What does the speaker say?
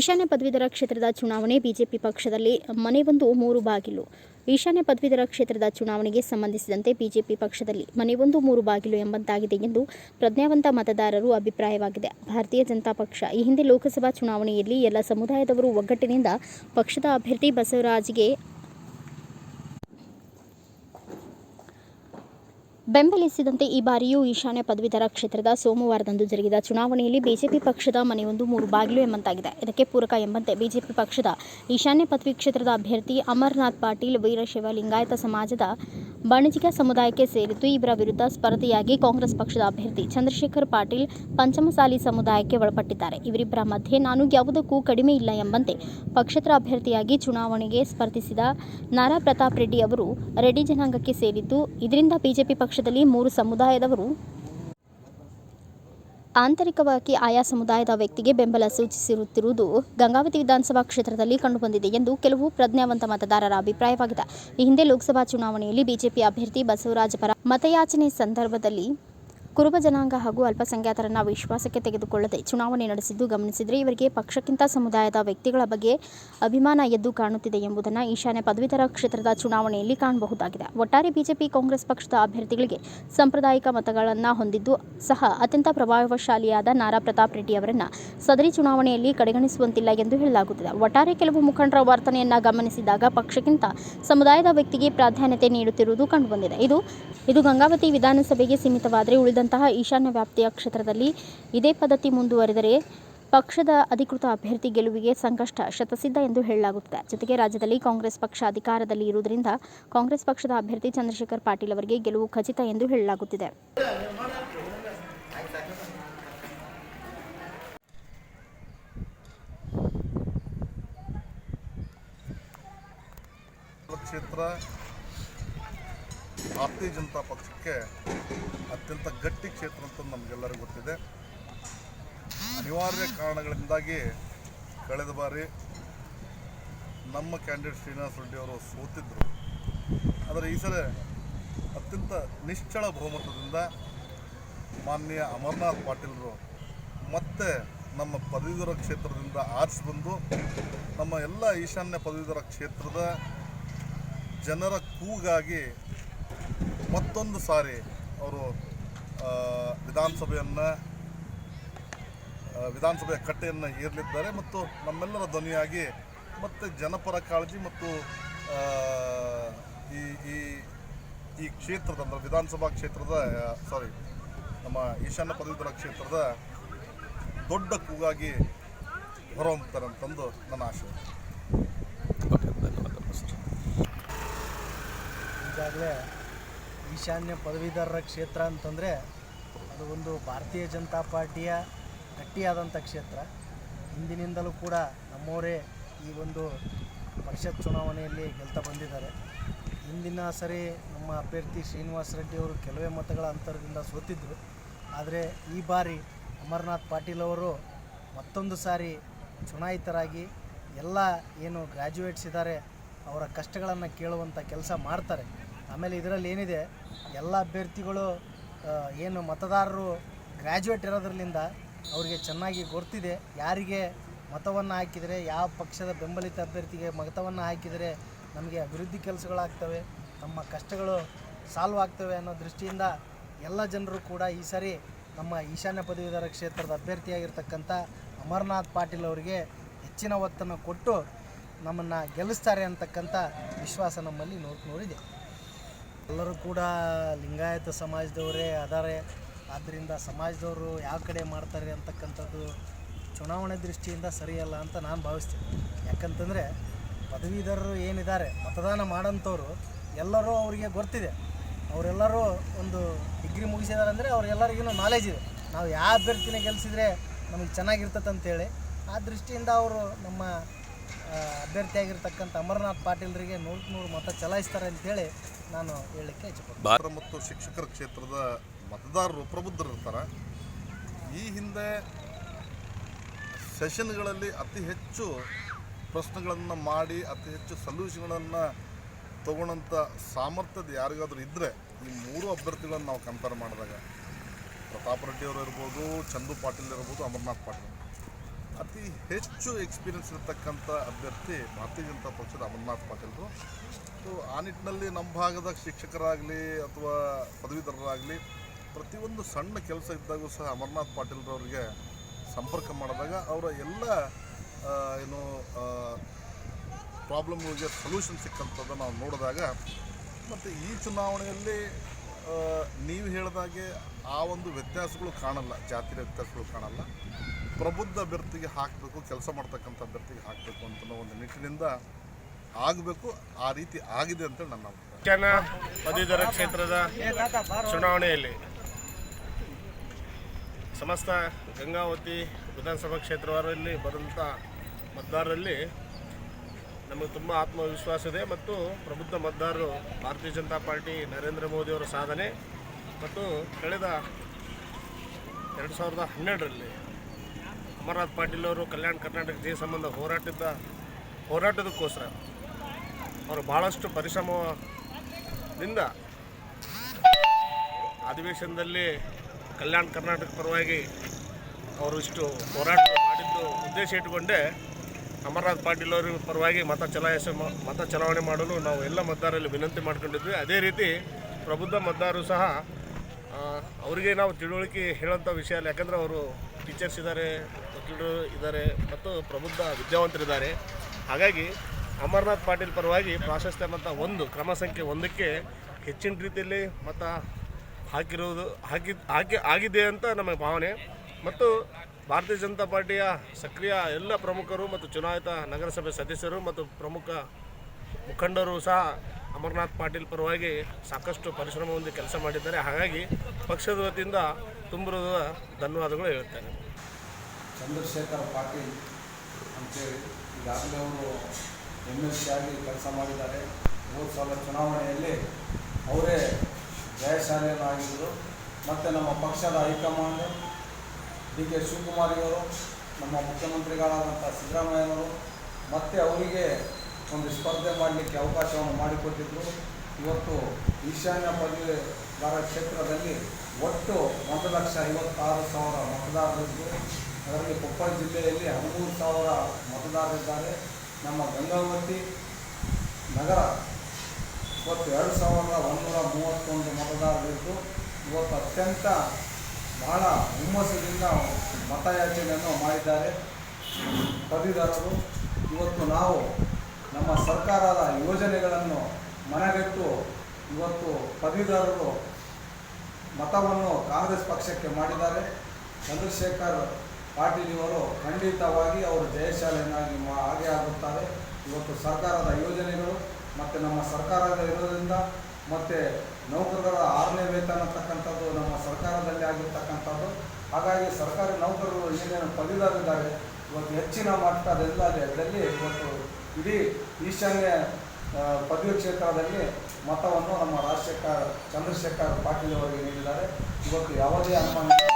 ಈಶಾನ್ಯ ಪದವೀಧರ ಕ್ಷೇತ್ರದ ಚುನಾವಣೆ ಬಿಜೆಪಿ ಪಕ್ಷದಲ್ಲಿ ಮನೆಯೊಂದು ಮೂರು ಬಾಗಿಲು. ಈಶಾನ್ಯ ಪದವೀಧರ ಕ್ಷೇತ್ರದ ಚುನಾವಣೆಗೆ ಸಂಬಂಧಿಸಿದಂತೆ ಬಿಜೆಪಿ ಪಕ್ಷದಲ್ಲಿ ಮನೆಯೊಂದು ಮೂರು ಬಾಗಿಲು ಎಂಬಂತಾಗಿದೆ ಎಂದು ಪ್ರಜ್ಞಾವಂತ ಮತದಾರರು ಅಭಿಪ್ರಾಯವಾಗಿದೆ. ಭಾರತೀಯ ಜನತಾ ಪಕ್ಷ ಈ ಹಿಂದೆ ಲೋಕಸಭಾ ಚುನಾವಣೆಯಲ್ಲಿ ಎಲ್ಲ ಸಮುದಾಯದವರು ಒಗ್ಗಟ್ಟಿನಿಂದ ಪಕ್ಷದ ಅಭ್ಯರ್ಥಿ ಬಸವರಾಜ್ಗೆ ಬೆಂಬಲಿಸಿದಂತೆ ಈ ಬಾರಿಯೂ ಈಶಾನ್ಯ ಪದವೀಧರ ಕ್ಷೇತ್ರದ ಸೋಮವಾರದಂದು ಜರುಗಿದ ಚುನಾವಣೆಯಲ್ಲಿ ಬಿಜೆಪಿ ಪಕ್ಷದ ಮನೆಯೊಂದು ಮೂರು ಬಾಗಿಲು ಎಂಬಂತಾಗಿದೆ. ಇದಕ್ಕೆ ಪೂರಕ ಎಂಬಂತೆ ಬಿಜೆಪಿ ಪಕ್ಷದ ಈಶಾನ್ಯ ಪದವಿ ಕ್ಷೇತ್ರದ ಅಭ್ಯರ್ಥಿ ಅಮರ್ನಾಥ್ ಪಾಟೀಲ್, ವೀರಶೈವ ಲಿಂಗಾಯತ ಸಮಾಜದ ಬಣಜಿಗ ಸಮುದಾಯಕ್ಕೆ ಸೇರಿದ್ದು ಇವರ ವಿರುದ್ಧ ಸ್ಪರ್ಧೆಯಾಗಿ ಕಾಂಗ್ರೆಸ್ ಪಕ್ಷದ ಅಭ್ಯರ್ಥಿ ಚಂದ್ರಶೇಖರ್ ಪಾಟೀಲ್ ಪಂಚಮಸಾಲಿ ಸಮುದಾಯಕ್ಕೆ ಒಳಪಟ್ಟಿದ್ದಾರೆ. ಇವರಿಬ್ಬರ ಮಧ್ಯೆ ನಾನು ಯಾವುದಕ್ಕೂ ಕಡಿಮೆ ಇಲ್ಲ ಎಂಬಂತೆ ಪಕ್ಷೇತರ ಅಭ್ಯರ್ಥಿಯಾಗಿ ಚುನಾವಣೆಗೆ ಸ್ಪರ್ಧಿಸಿದ ನಾರಾ ಪ್ರತಾಪ್ ರೆಡ್ಡಿ ಅವರು ರೆಡ್ಡಿ ಜನಾಂಗಕ್ಕೆ ಸೇರಿದ್ದು, ಇದರಿಂದ ಬಿಜೆಪಿ ಪಕ್ಷದಲ್ಲಿ ಮೂರು ಸಮುದಾಯದವರು ಆಂತರಿಕವಾಗಿ ಆಯಾ ಸಮುದಾಯದ ವ್ಯಕ್ತಿಗೆ ಬೆಂಬಲ ಸೂಚಿಸಿರುತ್ತಿರುವುದು ಗಂಗಾವತಿ ವಿಧಾನಸಭಾ ಕ್ಷೇತ್ರದಲ್ಲಿ ಕಂಡುಬಂದಿದೆ ಎಂದು ಕೆಲವು ಪ್ರಜ್ಞಾವಂತ ಮತದಾರರ ಅಭಿಪ್ರಾಯವಾಗಿದೆ. ಈ ಹಿಂದೆ ಲೋಕಸಭಾ ಚುನಾವಣೆಯಲ್ಲಿ ಬಿಜೆಪಿ ಅಭ್ಯರ್ಥಿ ಬಸವರಾಜ ಪರ ಮತಯಾಚನೆ ಸಂದರ್ಭದಲ್ಲಿ ಕುರುಬ ಜನಾಂಗ ಹಾಗೂ ಅಲ್ಪಸಂಖ್ಯಾತರನ್ನ ವಿಶ್ವಾಸಕ್ಕೆ ತೆಗೆದುಕೊಳ್ಳದೆ ಚುನಾವಣೆ ನಡೆಸಿದ್ದು ಗಮನಿಸಿದರೆ ಇವರಿಗೆ ಪಕ್ಷಕ್ಕಿಂತ ಸಮುದಾಯದ ವ್ಯಕ್ತಿಗಳ ಬಗ್ಗೆ ಅಭಿಮಾನ ಎದ್ದು ಕಾಣುತ್ತಿದೆ ಎಂಬುದನ್ನು ಈಶಾನ್ಯ ಪದವೀಧರ ಕ್ಷೇತ್ರದ ಚುನಾವಣೆಯಲ್ಲಿ ಕಾಣಬಹುದಾಗಿದೆ. ಒಟ್ಟಾರೆ ಬಿಜೆಪಿ ಕಾಂಗ್ರೆಸ್ ಪಕ್ಷದ ಅಭ್ಯರ್ಥಿಗಳಿಗೆ ಸಾಂಪ್ರದಾಯಿಕ ಮತಗಳನ್ನು ಹೊಂದಿದ್ದು ಸಹ ಅತ್ಯಂತ ಪ್ರಭಾವಶಾಲಿಯಾದ ನಾರಾ ಪ್ರತಾಪ್ ರೆಡ್ಡಿ ಅವರನ್ನು ಸದರಿ ಚುನಾವಣೆಯಲ್ಲಿ ಕಡೆಗಣಿಸುವಂತಿಲ್ಲ ಎಂದು ಹೇಳಲಾಗುತ್ತಿದೆ. ಒಟ್ಟಾರೆ ಕೆಲವು ಮುಖಂಡರ ವರ್ತನೆಯನ್ನು ಗಮನಿಸಿದಾಗ ಪಕ್ಷಕ್ಕಿಂತ ಸಮುದಾಯದ ವ್ಯಕ್ತಿಗೆ ಪ್ರಾಧಾನ್ಯತೆ ನೀಡುತ್ತಿರುವುದು ಕಂಡುಬಂದಿದೆ. ಇದು ಇದು ಗಂಗಾವತಿ ವಿಧಾನಸಭೆಗೆ ಸೀಮಿತವಾದರೆ ಉಳಿದಂತಹ ಈಶಾನ್ಯ ವ್ಯಾಪ್ತಿಯ ಕ್ಷೇತ್ರದಲ್ಲಿ ಇದೇ ಪದ್ಧತಿ ಮುಂದುವರೆದರೆ ಪಕ್ಷದ ಅಧಿಕೃತ ಅಭ್ಯರ್ಥಿ ಗೆಲುವಿಗೆ ಸಂಕಷ್ಟ ಶತಸಿದ್ಧ ಎಂದು ಹೇಳಲಾಗುತ್ತಿದೆ. ಜೊತೆಗೆ ರಾಜ್ಯದಲ್ಲಿ ಕಾಂಗ್ರೆಸ್ ಪಕ್ಷ ಅಧಿಕಾರದಲ್ಲಿ ಇರುವುದರಿಂದ ಕಾಂಗ್ರೆಸ್ ಪಕ್ಷದ ಅಭ್ಯರ್ಥಿ ಚಂದ್ರಶೇಖರ್ ಪಾಟೀಲ್ ಅವರಿಗೆ ಗೆಲುವು ಖಚಿತ ಎಂದು ಹೇಳಲಾಗುತ್ತಿದೆ. ಕ್ಷೇತ್ರ, ಭಾರತೀಯ ಜನತಾ ಪಕ್ಷಕ್ಕೆ ಅತ್ಯಂತ ಗಟ್ಟಿ ಕ್ಷೇತ್ರ ಅಂತ ನಮಗೆಲ್ಲರಿಗೂ ಗೊತ್ತಿದೆ. ಅನಿವಾರ್ಯ ಕಾರಣಗಳಿಂದಾಗಿ ಕಳೆದ ಬಾರಿ ನಮ್ಮ ಕ್ಯಾಂಡಿಡೇಟ್ ಶ್ರೀನಿವಾಸ ರೆಡ್ಡಿ ಅವರು ಸೋತಿದ್ದರು ಆದರೆ ಈ ಸಲ ಅತ್ಯಂತ ನಿಶ್ಚಳ ಬಹುಮತದಿಂದ ಮಾನ್ಯ ಅಮರ್ನಾಥ್ ಪಾಟೀಲರು ಮತ್ತೆ ನಮ್ಮ ಪದವೀಧರ ಕ್ಷೇತ್ರದಿಂದ ಆರಿಸಿ ಬಂದು ನಮ್ಮ ಎಲ್ಲ ಈಶಾನ್ಯ ಪದವೀಧರ ಕ್ಷೇತ್ರದ ಜನರ ಕೂಗಾಗಿ ಮತ್ತೊಂದು ಸಾರಿ ಅವರು ಆ, ವಿಧಾನಸಭೆಯನ್ನು ವಿಧಾನಸಭೆಯ ಕಟ್ಟೆಯನ್ನು ಏರಲಿದ್ದಾರೆ ಮತ್ತು ನಮ್ಮೆಲ್ಲರ ಧ್ವನಿಯಾಗಿ ಮತ್ತು ಜನಪರ ಕಾಳಜಿ ಮತ್ತು ಆ, ಈ ಈ ಈ ಕ್ಷೇತ್ರದ ಅಂದರೆ ವಿಧಾನಸಭಾ ಕ್ಷೇತ್ರದ ಸಾರಿ ನಮ್ಮ ಈಶಾನ್ಯ ಪದವೀಧರ ಕ್ಷೇತ್ರದ ದೊಡ್ಡ ಕೂಗಾಗಿ ಹೊರಹೊಮ್ಮುತ್ತಾರೆ ಅಂತಂದು ನನ್ನ ಆಶೆ. ಈಗಾಗಲೇ ಈಶಾನ್ಯ ಪದವೀಧರರ ಕ್ಷೇತ್ರ ಅಂತಂದರೆ ಅದು ಒಂದು ಭಾರತೀಯ ಜನತಾ ಪಾರ್ಟಿಯ ಗಟ್ಟಿಯಾದಂಥ ಕ್ಷೇತ್ರ. ಹಿಂದಿನಿಂದಲೂ ಕೂಡ ನಮ್ಮವರೇ ಈ ಒಂದು ಪರಿಷತ್ ಚುನಾವಣೆಯಲ್ಲಿ ಗೆಲ್ತಾ ಬಂದಿದ್ದಾರೆ. ಹಿಂದಿನ ಸರಿ ನಮ್ಮ ಅಭ್ಯರ್ಥಿ ಶ್ರೀನಿವಾಸ ರೆಡ್ಡಿ ಅವರು ಕೆಲವೇ ಮತಗಳ ಅಂತರದಿಂದ ಸೋತಿದ್ದರು ಆದರೆ ಈ ಬಾರಿ ಅಮರನಾಥ್ ಪಾಟೀಲ್ ಅವರು ಮತ್ತೊಂದು ಸಾರಿ ಚುನಾಯಿತರಾಗಿ ಎಲ್ಲ ಏನು ಗ್ರ್ಯಾಜುಯೇಟ್ಸ್ ಇದ್ದಾರೆ, ಅವರ ಕಷ್ಟಗಳನ್ನು ಕೇಳುವಂಥ ಕೆಲಸ ಮಾಡ್ತಾರೆ. ಆಮೇಲೆ ಇದರಲ್ಲಿ ಏನಿದೆ, ಎಲ್ಲ ಅಭ್ಯರ್ಥಿಗಳು ಏನು ಮತದಾರರು ಗ್ರ್ಯಾಜುಯೇಟ್ ಇರೋದ್ರಲ್ಲಿಂದ ಅವರಿಗೆ ಚೆನ್ನಾಗಿ ಗೊತ್ತಿದೆ ಯಾರಿಗೆ ಮತವನ್ನು ಹಾಕಿದರೆ, ಯಾವ ಪಕ್ಷದ ಬೆಂಬಲಿತ ಅಭ್ಯರ್ಥಿಗೆ ಮತವನ್ನು ಹಾಕಿದರೆ ನಮಗೆ ಅಭಿವೃದ್ಧಿ ಕೆಲಸಗಳಾಗ್ತವೆ ನಮ್ಮ ಕಷ್ಟಗಳು ಸಾಲ್ವ್ ಆಗ್ತವೆ ಅನ್ನೋ ದೃಷ್ಟಿಯಿಂದ ಎಲ್ಲ ಜನರು ಕೂಡ ಈ ಸಾರಿ ನಮ್ಮ ಈಶಾನ್ಯ ಪದವೀಧರ ಕ್ಷೇತ್ರದ ಅಭ್ಯರ್ಥಿಯಾಗಿರ್ತಕ್ಕಂಥ ಅಮರನಾಥ್ ಪಾಟೀಲ್ ಅವರಿಗೆ ಹೆಚ್ಚಿನ ಒತ್ತನ್ನು ಕೊಟ್ಟು ನಮ್ಮನ್ನು ಗೆಲ್ಲಿಸ್ತಾರೆ ಅಂತಕ್ಕಂಥ ವಿಶ್ವಾಸ ನಮ್ಮಲ್ಲಿ ನೋಡಿ ನೂರಿದೆ ಎಲ್ಲರೂ ಕೂಡ ಲಿಂಗಾಯತ ಸಮಾಜದವರೇ ಅದಾರೆ. ಆದ್ದರಿಂದ ಸಮಾಜದವರು ಯಾವ ಕಡೆ ಮಾಡ್ತಾರೆ ಅಂತಕ್ಕಂಥದ್ದು ಚುನಾವಣೆ ದೃಷ್ಟಿಯಿಂದ ಸರಿಯಲ್ಲ ಅಂತ ನಾನು ಭಾವಿಸ್ತೀನಿ. ಯಾಕಂತಂದರೆ ಪದವೀಧರರು ಏನಿದ್ದಾರೆ, ಮತದಾನ ಮಾಡೋಂಥವ್ರು ಎಲ್ಲರೂ ಅವರಿಗೆ ಗೊತ್ತಿದೆ. ಅವರೆಲ್ಲರೂ ಒಂದು ಡಿಗ್ರಿ ಮುಗಿಸಿದ್ದಾರೆ ಅಂದರೆ ಅವರೆಲ್ಲರಿಗೂ ನಾಲೆಜ್ ಇದೆ. ನಾವು ಯಾವ ಅಭ್ಯರ್ಥಿನ ಗೆಲ್ಲಿಸಿದ್ರೆ ನಮಗೆ ಚೆನ್ನಾಗಿರ್ತದಂತೇಳಿ ಆ ದೃಷ್ಟಿಯಿಂದ ಅವರು ನಮ್ಮ ಅಭ್ಯರ್ಥಿಯಾಗಿರ್ತಕ್ಕಂಥ ಅಮರನಾಥ್ ಪಾಟೀಲ್ರಿಗೆ ನೂರಕ್ಕೆ ನೂರು ಮತ ಚಲಾಯಿಸ್ತಾರೆ ಅಂತೇಳಿ ನಾನು ಹೇಳಲಿಕ್ಕೆ ಭಾರತ ಮತ್ತು ಶಿಕ್ಷಕರ ಕ್ಷೇತ್ರದ ಮತದಾರರು ಪ್ರಬುದ್ಧರಿರ್ತಾರೆ ಈ ಹಿಂದೆ ಸೆಷನ್ಗಳಲ್ಲಿ ಅತಿ ಹೆಚ್ಚು ಪ್ರಶ್ನೆಗಳನ್ನು ಮಾಡಿ, ಅತಿ ಹೆಚ್ಚು ಸಲ್ಯೂಷನ್ಗಳನ್ನು ತಗೊಳ್ಳೋಂಥ ಸಾಮರ್ಥ್ಯದ ಯಾರಿಗಾದರೂ ಇದ್ದರೆ ಈ ಮೂರು ಅಭ್ಯರ್ಥಿಗಳನ್ನು ನಾವು ಕಂಪೇರ್ ಮಾಡಿದಾಗ ಪ್ರತಾಪ್ ರೆಡ್ಡಿಯವರು ಇರ್ಬೋದು, ಚಂದು ಪಾಟೀಲ್ ಇರ್ಬೋದು, ಅಮರನಾಥ್ ಪಾಟೀಲ್. ಅತಿ ಹೆಚ್ಚು ಎಕ್ಸ್ಪೀರಿಯನ್ಸ್ ಇರತಕ್ಕಂಥ ಅಭ್ಯರ್ಥಿ ಭಾರತೀಯ ಜನತಾ ಪಕ್ಷದ ಅಮರನಾಥ್ ಪಾಟೀಲ್ರು. ಸೊ ಆ ನಿಟ್ಟಿನಲ್ಲಿ ನಮ್ಮ ಭಾಗದ ಶಿಕ್ಷಕರಾಗಲಿ ಅಥವಾ ಪದವೀಧರರಾಗಲಿ ಪ್ರತಿಯೊಂದು ಸಣ್ಣ ಕೆಲಸ ಇದ್ದಾಗೂ ಸಹ ಅಮರನಾಥ್ ಪಾಟೀಲ್ರವ್ರಿಗೆ ಸಂಪರ್ಕ ಮಾಡಿದಾಗ ಅವರ ಎಲ್ಲ ಏನು ಪ್ರಾಬ್ಲಮ್ಗಳಿಗೆ ಸೊಲ್ಯೂಷನ್ ಸಿಕ್ಕಂಥದ್ದು ನಾವು ನೋಡಿದಾಗ ಮತ್ತು ಈ ಚುನಾವಣೆಯಲ್ಲಿ ನೀವು ಹೇಳಿದಾಗೆ ಆ ಒಂದು ವ್ಯತ್ಯಾಸಗಳು ಕಾಣಲ್ಲ, ಜಾತಿ ವ್ಯತ್ಯಾಸಗಳು ಕಾಣಲ್ಲ. ಪ್ರಬುದ್ಧ ಅಭ್ಯರ್ಥಿಗೆ ಹಾಕಬೇಕು, ಕೆಲಸ ಮಾಡ್ತಕ್ಕಂಥ ಅಭ್ಯರ್ಥಿಗೆ ಹಾಕಬೇಕು ಅಂತ ಒಂದು ನಿಟ್ಟಿನಿಂದ ಆಗಬೇಕು, ಆ ರೀತಿ ಆಗಿದೆ ಅಂತ ನನ್ನ ಅಭಿಪ್ರಾಯ. ಪದವೀಧರ ಕ್ಷೇತ್ರದ ಚುನಾವಣೆಯಲ್ಲಿ ಸಮಸ್ತ ಗಂಗಾವತಿ ವಿಧಾನಸಭಾ ಕ್ಷೇತ್ರದಲ್ಲಿ ಬರುವಂಥ ಮತದಾರರಲ್ಲಿ ನಮಗೆ ತುಂಬ ಆತ್ಮವಿಶ್ವಾಸ ಇದೆ ಮತ್ತು ಪ್ರಬುದ್ಧ ಮತದಾರರು ಭಾರತೀಯ ಜನತಾ ಪಾರ್ಟಿ ನರೇಂದ್ರ ಮೋದಿಯವರ ಸಾಧನೆ ಮತ್ತು ಕಳೆದ ಎರಡು ಸಾವಿರದ ಹನ್ನೆರಡರಲ್ಲಿ ಅಮರನಾಥ್ ಪಾಟೀಲ್ ಅವರು ಕಲ್ಯಾಣ ಕರ್ನಾಟಕ ಜಯ ಸಂಬಂಧ ಹೋರಾಟದ ಹೋರಾಟದಕ್ಕೋಸ್ಕರ ಅವರು ಭಾಳಷ್ಟು ಪರಿಶ್ರಮದಿಂದ ಅಧಿವೇಶನದಲ್ಲಿ ಕಲ್ಯಾಣ ಕರ್ನಾಟಕ ಪರವಾಗಿ ಅವರು ಇಷ್ಟು ಹೋರಾಟ ಮಾಡಿದ್ದು ಉದ್ದೇಶ ಇಟ್ಟುಕೊಂಡೇ ಅಮರನಾಥ್ ಪಾಟೀಲ್ ಅವರ ಪರವಾಗಿ ಮತ ಚಲಾಯಿಸ ಮತ ಚಲಾವಣೆ ಮಾಡಲು ನಾವು ಎಲ್ಲ ಮತದಾರರಲ್ಲಿ ವಿನಂತಿ ಮಾಡ್ಕೊಂಡಿದ್ವಿ. ಅದೇ ರೀತಿ ಪ್ರಬುದ್ಧ ಮತದಾರರು ಸಹ ಅವರಿಗೆ ನಾವು ತಿಳುವಳಿಕೆ ಹೇಳೋಂಥ ವಿಷಯ ಅಲ್ಲ, ಯಾಕಂದರೆ ಅವರು ಟೀಚರ್ಸ್ ಇದ್ದಾರೆ, ವಕೀಲರು ಇದ್ದಾರೆ, ಮತ್ತು ಪ್ರಬುದ್ಧ ವಿದ್ಯಾವಂತರಿದ್ದಾರೆ ಹಾಗಾಗಿ ಅಮರನಾಥ್ ಪಾಟೀಲ್ ಪರವಾಗಿ ಪ್ರಾಶಸ್ತ್ಯ ಮತ ಒಂದು, ಕ್ರಮ ಸಂಖ್ಯೆ ಒಂದಕ್ಕೆ ಹೆಚ್ಚಿನ ರೀತಿಯಲ್ಲಿ ಮತ ಹಾಕಿರುವುದು, ಹಾಕಿ ಹಾಕಿ, ಆಗಿದೆ ಅಂತ ನಮಗೆ ಭಾವನೆ. ಮತ್ತು ಭಾರತೀಯ ಜನತಾ ಪಾರ್ಟಿಯ ಸಕ್ರಿಯ ಎಲ್ಲ ಪ್ರಮುಖರು ಮತ್ತು ಚುನಾಯಿತ ನಗರಸಭೆ ಸದಸ್ಯರು ಮತ್ತು ಪ್ರಮುಖ ಮುಖಂಡರು ಸಹ ಅಮರನಾಥ್ ಪಾಟೀಲ್ ಪರವಾಗಿ ಸಾಕಷ್ಟು ಪರಿಶ್ರಮ ಹೊಂದಿ ಕೆಲಸ ಮಾಡಿದ್ದಾರೆ. ಹಾಗಾಗಿ ಪಕ್ಷದ ವತಿಯಿಂದ ತುಂಬಿರುವ ಧನ್ಯವಾದಗಳು ಹೇಳ್ತೇನೆ. ಚಂದ್ರಶೇಖರ್ ಪಾಟೀಲ್ ಅಂತೇಳಿ ಈಗಾಗಲೇ ಅವರು ಎಂ ಎಲ್ ಸಿ ಆಗಿ ಕೆಲಸ ಮಾಡಿದ್ದಾರೆ. ಮೂರು ಸಾವಿರ ಚುನಾವಣೆಯಲ್ಲಿ ಅವರೇ ಜಯಶಾಲಿಯನ್ನಾಗಿದ್ದರು ಮತ್ತು ನಮ್ಮ ಪಕ್ಷದ ಹೈಕಮಾಂಡ್ ಡಿ ಕೆ ಶಿವಕುಮಾರಿಯವರು ನಮ್ಮ ಮುಖ್ಯಮಂತ್ರಿಗಳಾದಂಥ ಸಿದ್ದರಾಮಯ್ಯನವರು ಮತ್ತು ಅವರಿಗೆ ಒಂದು ಸ್ಪರ್ಧೆ ಮಾಡಲಿಕ್ಕೆ ಅವಕಾಶವನ್ನು ಮಾಡಿಕೊಟ್ಟಿದ್ದರು ಇವತ್ತು ಈಶಾನ್ಯ ಪದವೀಧರ ಕ್ಷೇತ್ರದಲ್ಲಿ ಒಟ್ಟು ಒಂದು ಲಕ್ಷ ಐವತ್ತಾರು ಸಾವಿರ ಮತದಾರರಿದ್ದು, ಅದರಲ್ಲಿ ಕೊಪ್ಪಳ ಜಿಲ್ಲೆಯಲ್ಲಿ ಹದಿಮೂರು ಸಾವಿರ ಮತದಾರರಿದ್ದಾರೆ. ನಮ್ಮ ಗಂಗಾವತಿ ನಗರ ಇವತ್ತು ಎರಡು ಸಾವಿರದ ಒಂದೂರ ಮೂವತ್ತೊಂದು ಮತದಾರರಿದ್ದು, ಇವತ್ತು ಅತ್ಯಂತ ಬಹಳ ಹುಮ್ಮಸ್ಸಿನಿಂದ ಮತಯಾಚನೆಯನ್ನು ಮಾಡಿದ್ದಾರೆ ಪದವೀಧರರು. ಇವತ್ತು ನಾವು ನಮ್ಮ ಸರ್ಕಾರದ ಯೋಜನೆಗಳನ್ನು ಮನಗೆಟ್ಟು ಇವತ್ತು ಪದವೀಧರರು ಮತವನ್ನು ಕಾಂಗ್ರೆಸ್ ಪಕ್ಷಕ್ಕೆ ಮಾಡಿದ್ದಾರೆ. ಚಂದ್ರಶೇಖರ್ ಪಾಟೀಲ್ ಇವರು ಖಂಡಿತವಾಗಿ ಅವರು ಜಯಶಾಲಿಯನ್ನಾಗಿ ಮಾ- ಆಗೇ ಆಗುತ್ತಾರೆ. ಇವತ್ತು ಸರ್ಕಾರದ ಯೋಜನೆಗಳು ಮತ್ತು ನಮ್ಮ ಸರ್ಕಾರದ ಇರೋದ್ರಿಂದ ಮತ್ತು ನೌಕರರ ಆರನೇ ವೇತನ ಅಂತಕ್ಕಂಥದ್ದು ನಮ್ಮ ಸರ್ಕಾರದಲ್ಲಿ ಆಗಿರ್ತಕ್ಕಂಥದ್ದು. ಹಾಗಾಗಿ ಸರ್ಕಾರಿ ನೌಕರರು ಏನೇನು ಪದವೀಧರಿದ್ದಾರೆ ಇವತ್ತು ಹೆಚ್ಚಿನ ಮಟ್ಟದಲ್ಲಿ ಇವತ್ತು ಇಡೀ ಈಶಾನ್ಯ ಪದವಿ ಕ್ಷೇತ್ರದಲ್ಲಿ ಮತವನ್ನು ನಮ್ಮ ರಾಜಶೇಖರ್ ಚಂದ್ರಶೇಖರ್ ಪಾಟೀಲ್ ಅವರಿಗೆ ನೀಡಿದ್ದಾರೆ ಇವತ್ತು ಯಾವುದೇ ಅನುಮಾನ.